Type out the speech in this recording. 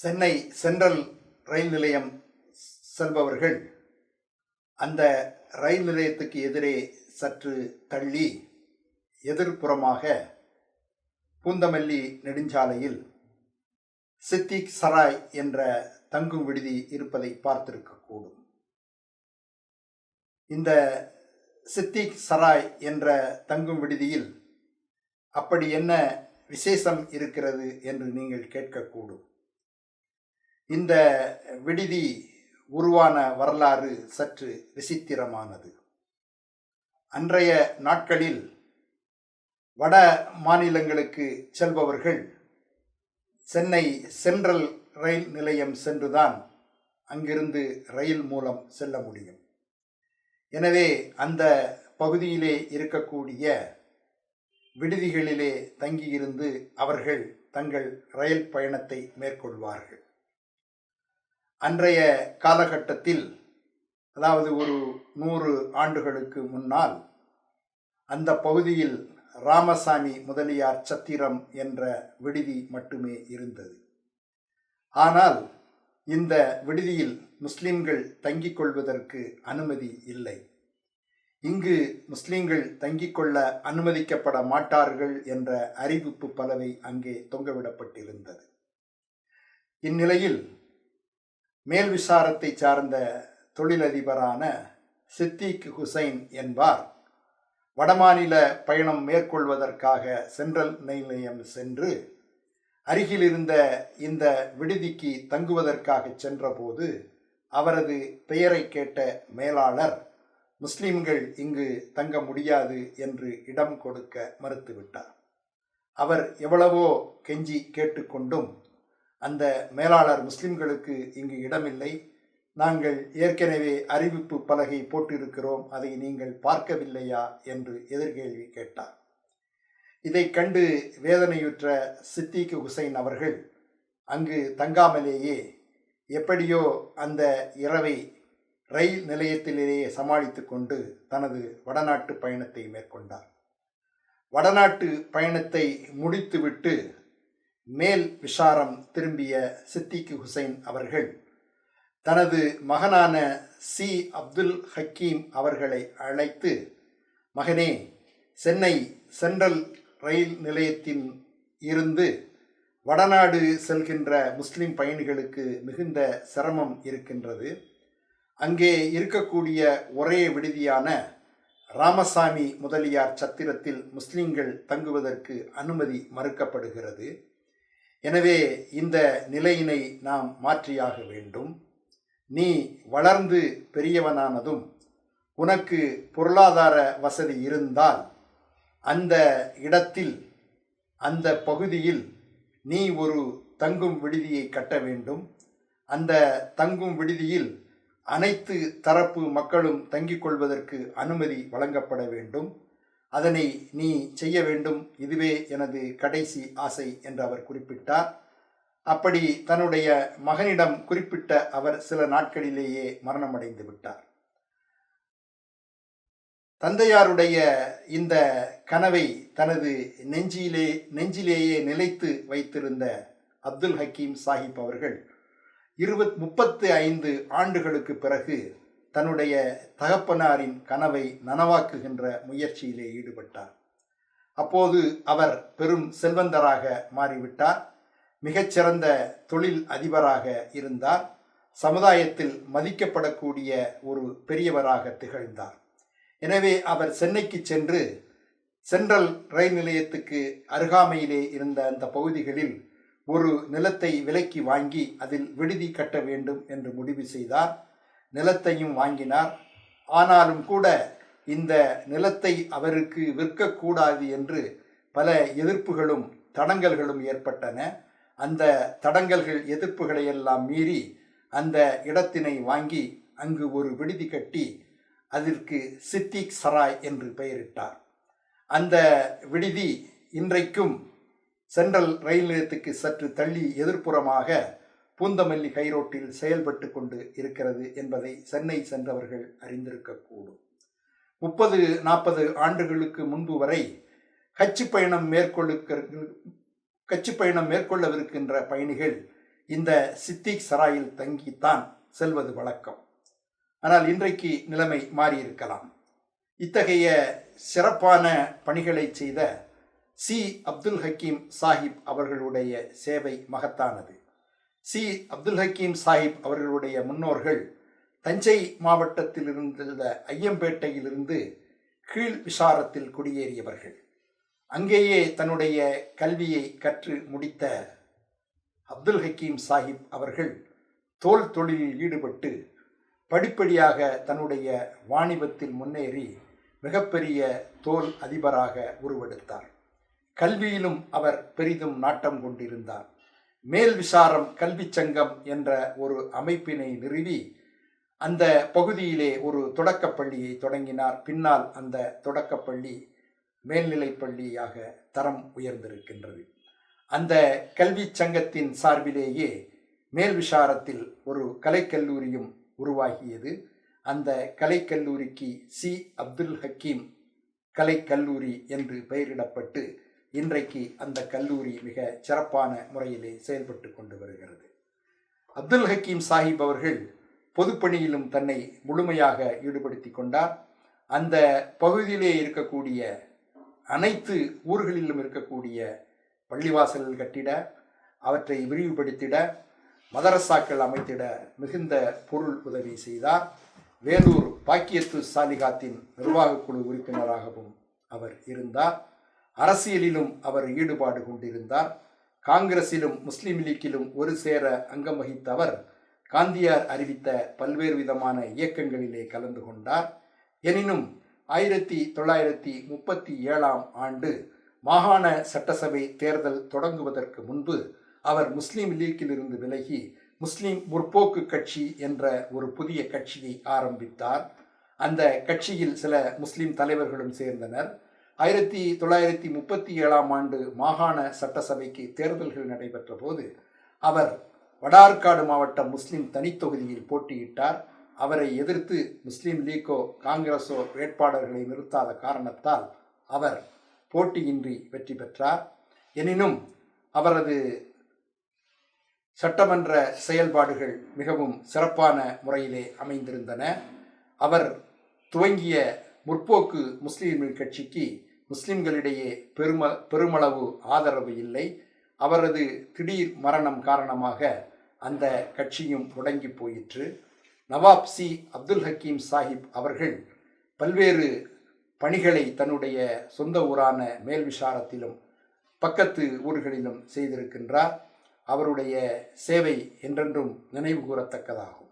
Chennai central ரயில் நிலையம் செல்பவர்கள். அந்த ரயில் நிலையத்துக்கு எதிரே சற்று தள்ளி எதிர்ப்புறமாக பூந்தமல்லி நெடுஞ்சாலையில் சித்திக் சராய் என்ற தங்கும் விடுதி இருப்பதை பார்த்திருக்கக்கூடும் இந்த சித்திக் சராய் என்ற தங்கும் விடுதியில் அப்படி என்ன விசேஷம் இருக்கிறது என்று நீங்கள் கேட்கக்கூடும். இந்த விடுதி உருவான வரலாறு சற்று விசித்திரமானது. அன்றைய நாட்களில் வட மாநிலங்களுக்கு செல்பவர்கள் சென்னை சென்ட்ரல் ரயில் நிலையம் சென்றுதான் அங்கிருந்து ரயில் மூலம் செல்ல முடியும். எனவே அந்த பகுதியிலே இருக்கக்கூடிய விடுதிகளிலே தங்கியிருந்து அவர்கள் தங்கள் ரயில் பயணத்தை மேற்கொள்வார்கள். அன்றைய காலகட்டத்தில் அதாவது ஒரு நூறு ஆண்டுகளுக்கு முன்னால் அந்த பகுதியில் ராமசாமி முதலியார் சத்திரம் என்ற விடுதி மட்டுமே இருந்தது. ஆனால் இந்த விடுதியில் முஸ்லிம்கள் தங்கிக் கொள்வதற்கு அனுமதி இல்லை. இங்கு முஸ்லிம்கள் தங்கிக் கொள்ள அனுமதிக்கப்பட மாட்டார்கள் என்ற அறிவிப்பு பலவை அங்கே தொங்கவிடப்பட்டிருந்தது. இந்நிலையில் மேல் விசாரத்தை சார்ந்த தொழிலதிபரான சித்திக் ஹுசைன் என்பார். வடமாநில பயணம் மேற்கொள்வதற்காக சென்ட்ரல் நிலையம் சென்று அருகில் இருந்த இந்த விடுதிக்கு தங்குவதற்காக சென்றபோது அவரது பெயரை கேட்ட மேலாளர் முஸ்லிம்கள் இங்கு தங்க முடியாது என்று இடம் கொடுக்க மறுத்துவிட்டார். அவர் எவ்வளவோ கெஞ்சி கேட்டுக்கொண்டும் அந்த மேலாளர் முஸ்லிம்களுக்கு இங்கு இடமில்லை. நாங்கள் ஏற்கனவே அறிவிப்பு பலகை போட்டிருக்கிறோம். அதை நீங்கள் பார்க்கவில்லையா? என்று எதிர்கேள்வி கேட்டார். இதை கண்டு வேதனையுற்ற சித்திக் ஹுசைன் அவர்கள் அங்கு தங்காமலேயே எப்படியோ அந்த இரவை ரயில் நிலையத்திலேயே சமாளித்து கொண்டு தனது வடநாட்டு பயணத்தை மேற்கொண்டார். வடநாட்டு பயணத்தை முடித்துவிட்டு மேல் விசாரம் திரும்பிய சித்திக் ஹுசைன் அவர்கள் தனது மகனான சி. அப்துல் ஹக்கீம் அவர்களை அழைத்து மகனே சென்னை சென்ட்ரல் ரயில் நிலையத்தின் இருந்து வடநாடு செல்கின்ற முஸ்லிம் பயணிகளுக்கு மிகுந்த சிரமம் இருக்கின்றது. அங்கே இருக்கக்கூடிய ஒரே விடுதியான ராமசாமி முதலியார் சத்திரத்தில் முஸ்லிம்கள் தங்குவதற்கு அனுமதி மறுக்கப்படுகிறது. எனவே இந்த நிலையினை நாம் மாற்றியாக வேண்டும். நீ வளர்ந்து பெரியவனானதும் உனக்கு பொருளாதார வசதி இருந்தால் அந்த இடத்தில் அந்த பகுதியில் நீ ஒரு தங்கும் விடுதியை கட்ட வேண்டும். அந்த தங்கும் விடுதியில் அனைத்து தரப்பு மக்களும் தங்கிக் கொள்வதற்கு அனுமதி வழங்கப்பட வேண்டும். அதனை நீ செய்ய வேண்டும். இதுவே எனது கடைசி ஆசை என்று அவர் குறிப்பிட்டார். அப்படி தன்னுடைய மகனிடம் குறிப்பிட்ட அவர் சில நாட்களிலேயே மரணமடைந்து விட்டார். தந்தையாருடைய இந்த கனவை தனது நெஞ்சியிலே நெஞ்சிலேயே நிலைத்து வைத்திருந்த அப்துல் ஹக்கீம் சாஹிப் அவர்கள் இருபத் முப்பத்து ஐந்து ஆண்டுகளுக்கு பிறகு தன்னுடைய தகப்பனாரின் கனவை நனவாக்குகின்ற முயற்சியிலே ஈடுபட்டார். அப்போது அவர் பெரும் செல்வந்தராக மாறிவிட்டார். மிகச்சிறந்த தொழில் அதிபராக இருந்தார். சமுதாயத்தில் மதிக்கப்படக்கூடிய ஒரு பெரியவராக திகழ்ந்தார். எனவே அவர் சென்னைக்கு சென்று சென்ட்ரல் ரயில் நிலையத்துக்கு அருகாமையிலே இருந்த அந்த பகுதிகளில் ஒரு நிலத்தை விலைக்கு வாங்கி அதில் விடுதி கட்ட வேண்டும் என்று முடிவு செய்தார். நிலத்தையும் வாங்கினார். ஆனாலும் கூட இந்த நிலத்தை அவருக்கு விற்கக்கூடாது என்று பல எதிர்ப்புகளும் தடங்கல்களும் ஏற்பட்டன. அந்த தடங்கல்கள் எதிர்ப்புகளை எல்லாம் மீறி அந்த இடத்தினை வாங்கி அங்கு ஒரு விடுதி கட்டி அதற்கு சித்திக் சராய் என்று பெயரிட்டார். அந்த விடுதி இன்றைக்கும் சென்ட்ரல் ரயில் நிலையத்துக்கு சற்று தள்ளி எதிர்ப்புறமாக பூந்தமல்லி கைரோட்டில் செயல்பட்டு கொண்டு இருக்கிறது என்பதை சென்னை சென்றவர்கள் அறிந்திருக்கக்கூடும். முப்பது நாற்பது ஆண்டுகளுக்கு முன்பு வரை கட்சி பயணம் மேற்கொள்ளுக்க கட்சி பயணம் மேற்கொள்ளவிருக்கின்ற பயணிகள் இந்த சித்திக் சராயில் தங்கித்தான் செல்வது வழக்கம். ஆனால் இன்றைக்கு நிலைமை மாறியிருக்கலாம். இத்தகைய சிறப்பான பணிகளை செய்த சி. அப்துல் ஹக்கீம் சாஹிப் அவர்களுடைய சேவை மகத்தானது. சி. அப்துல் ஹக்கீம் சாஹிப் அவர்களுடைய முன்னோர்கள் தஞ்சை மாவட்டத்தில் இருந்திருந்த ஐயம்பேட்டையிலிருந்து கீழ் விசாரத்தில் குடியேறியவர்கள். அங்கேயே தன்னுடைய கல்வியை கற்று முடித்த அப்துல் ஹக்கீம் சாஹிப் அவர்கள் தோல் தொழிலில் ஈடுபட்டு படிப்படியாக தன்னுடைய வாணிபத்தில் முன்னேறி மிகப்பெரிய தோல் அதிபராக உருவெடுத்தார். கல்வியிலும் அவர் பெரிதும் நாட்டம் கொண்டிருந்தார். மேல் விசாரம் கல்விச் சங்கம் என்ற ஒரு அமைப்பினை நிறுவி அந்த பகுதியிலே ஒரு தொடக்கப்பள்ளியை தொடங்கினார். பின்னால் அந்த தொடக்கப்பள்ளி மேல்நிலை பள்ளியாக தரம் உயர்ந்திருக்கின்றது. அந்த கல்விச் சங்கத்தின் சார்பிலேயே மேல் விசாரத்தில் ஒரு கலைக்கல்லூரியும் உருவாகியது. அந்த கலைக்கல்லூரிக்கு சி. அப்துல் ஹக்கீம் கலைக்கல்லூரி என்று பெயரிடப்பட்டு இன்றைக்கு அந்த கல்லூரி மிக சிறப்பான முறையிலே செயல்பட்டு கொண்டு வருகிறது. அப்துல் ஹக்கீம் சாஹிப் அவர்கள் பொதுப்பணியிலும் தன்னை முழுமையாக ஈடுபடுத்தி கொண்டார். அந்த பகுதியிலே இருக்கக்கூடிய அனைத்து ஊர்களிலும் இருக்கக்கூடிய பள்ளிவாசல்கள் கட்டிட அவற்றை விரிவுபடுத்திட மதரசாக்கள் அமைத்திட மிகுந்த பொருள் உதவி செய்தார். வேலூர் பாக்கியத்து சாலிகாத்தின் நிர்வாகக் குழு உறுப்பினராகவும் அவர் இருந்தார். அரசியலிலும் அவர் ஈடுபாடு கொண்டிருந்தார். காங்கிரசிலும் முஸ்லிம் லீக்கிலும் ஒரு சேர அங்கம் வகித்த அவர் காந்தியார் அறிவித்த பல்வேறு விதமான இயக்கங்களிலே கலந்து கொண்டார். எனினும் ஆயிரத்தி தொள்ளாயிரத்தி முப்பத்தி ஏழாம் ஆண்டு மாகாண சட்டசபை தேர்தல் தொடங்குவதற்கு முன்பு அவர் முஸ்லீம் லீக்கிலிருந்து விலகி முஸ்லீம் முற்போக்கு கட்சி என்ற ஒரு புதிய கட்சியை ஆரம்பித்தார். அந்த கட்சியில் சில முஸ்லிம் தலைவர்களும் சேர்ந்தனர். ஆயிரத்தி தொள்ளாயிரத்தி முப்பத்தி ஏழாம் ஆண்டு மாகாண சட்டசபைக்கு தேர்தல்கள் நடைபெற்ற போது அவர் வடார்காடு மாவட்ட முஸ்லிம் தனித்தொகுதியில் போட்டியிட்டார். அவரை எதிர்த்து முஸ்லீம் லீக்கோ காங்கிரஸோ வேட்பாளர்களை நிறுத்தாத காரணத்தால் அவர் போட்டியின்றி வெற்றி பெற்றார். எனினும் அவரது சட்டமன்ற செயல்பாடுகள் மிகவும் சிறப்பான முறையிலே அமைந்திருந்தன. அவர் துவங்கிய முற்போக்கு முஸ்லீம் கட்சிக்கு முஸ்லிம்களிடையே பெரும பெருமளவு ஆதரவு இல்லை. அவரது திடீர் மரணம் காரணமாக அந்த கட்சியும் முடங்கி போயிற்று. நவாப் சி. அப்துல் ஹக்கீம் சாஹிப் அவர்கள் பல்வேறு பணிகளை தன்னுடைய சொந்த ஊரான மேல் விசாரத்திலும் பக்கத்து ஊர்களிலும் செய்திருக்கின்றார். அவருடைய சேவை என்றென்றும் நினைவு கூறத்தக்கதாகும்